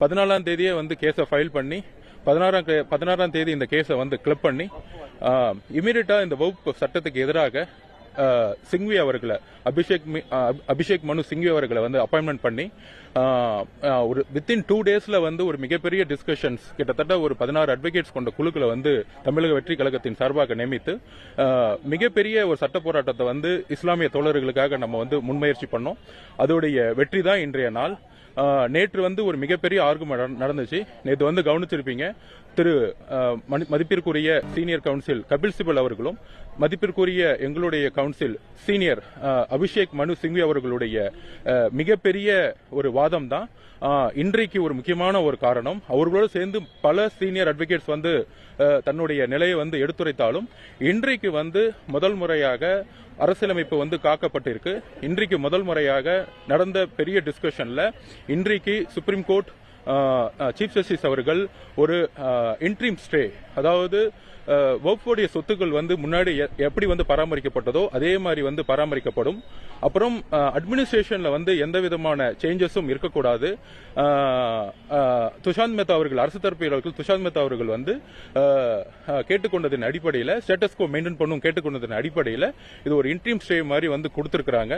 பதினாலாம் தேதியே வந்து கேஸை ஃபைல் பண்ணி பதினாறாம் கே- பதினாறாம் தேதி இந்த கேஸை வந்து கிளப் பண்ணி இமீடியட்டா இந்த வகுப்பு சட்டத்துக்கு எதிராக சிங்வி அவர்களை அபிஷேக் மி- அபிஷேக் மனு சிங்வி அவர்களை வந்து அப்பாயின்மெண்ட் பண்ணி ஒரு வித்தின் டூ டேஸ்ல வந்து ஒரு மிகப்பெரிய டிஸ்கஷன்ஸ் கிட்டத்தட்ட ஒரு பதினாறு அட்வொகேட்ஸ் கொண்ட குழுக்களை வந்து தமிழக வெற்றி கழகத்தின் சார்பாக நியமித்து மிகப்பெரிய ஒரு சட்ட போராட்டத்தை வந்து இஸ்லாமிய தோழர்களுக்காக நம்ம வந்து முன்முயற்சி பண்ணோம். அதோடைய வெற்றி தான் இன்றைய நாள். நேற்று வந்து ஒரு மிகப்பெரிய ஆர்குமெண்ட் நடந்துச்சு. நேற்று வந்து கவனிச்சிருப்பீங்க. திரு மதிப்பிற்குரிய சீனியர் கவுன்சில் கபில் சிபல் அவர்களும் மதிப்பிற்குரிய எங்களுடைய கவுன்சில் சீனியர் அபிஷேக் மனு சிங்வி அவர்களுடைய மிகப்பெரிய ஒரு வாதம் தான். இன்றைக்கு ஒரு முக்கியமான ஒரு காரணம். அவர்களோடு சேர்ந்து பல சீனியர் அட்வொகேட்ஸ் வந்து தன்னுடைய நிலையை வந்து எடுத்துரைத்தாலும் இன்றைக்கு வந்து முதல் முறையாக அரசியலமைப்பு வந்து காக்கப்பட்டிருக்கு. இன்றைக்கு முதல் முறையாக நடந்த பெரிய டிஸ்கஷன்ல இன்றைக்கு சுப்ரீம் கோர்ட் சீஃப் ஜஸ்டிஸ் அவர்கள் ஒரு இன்ட்ரீம் ஸ்டே அதாவது வகுப்புடைய சொத்துக்கள் வந்து முன்னாடி எ- எப்படி வந்து பராமரிக்கப்பட்டதோ அதே மாதிரி வந்து பராமரிக்கப்படும். அப்புறம் அட்மினிஸ்ட்ரேஷன்ல வந்து எந்த விதமான சேஞ்சஸும் இருக்கக்கூடாது. சுஷாந்த் துஷாந்த் மேத்தா அவர்கள் அரசு தரப்பு வீரர்கள் துஷாந்த் மேத்தா அவர்கள் வந்து கேட்டுக்கொண்டதன் கேட்டுக்கொண்டதின் அடிப்படையில் ஸ்டேட்டஸ்கோ மெயின்டைன் பண்ணும் கேட்டுக்கொண்டதின் அடிப்படையில் இது ஒரு இன்ட்ரீம் ஸ்டே மாதிரி வந்து கொடுத்துருக்காங்க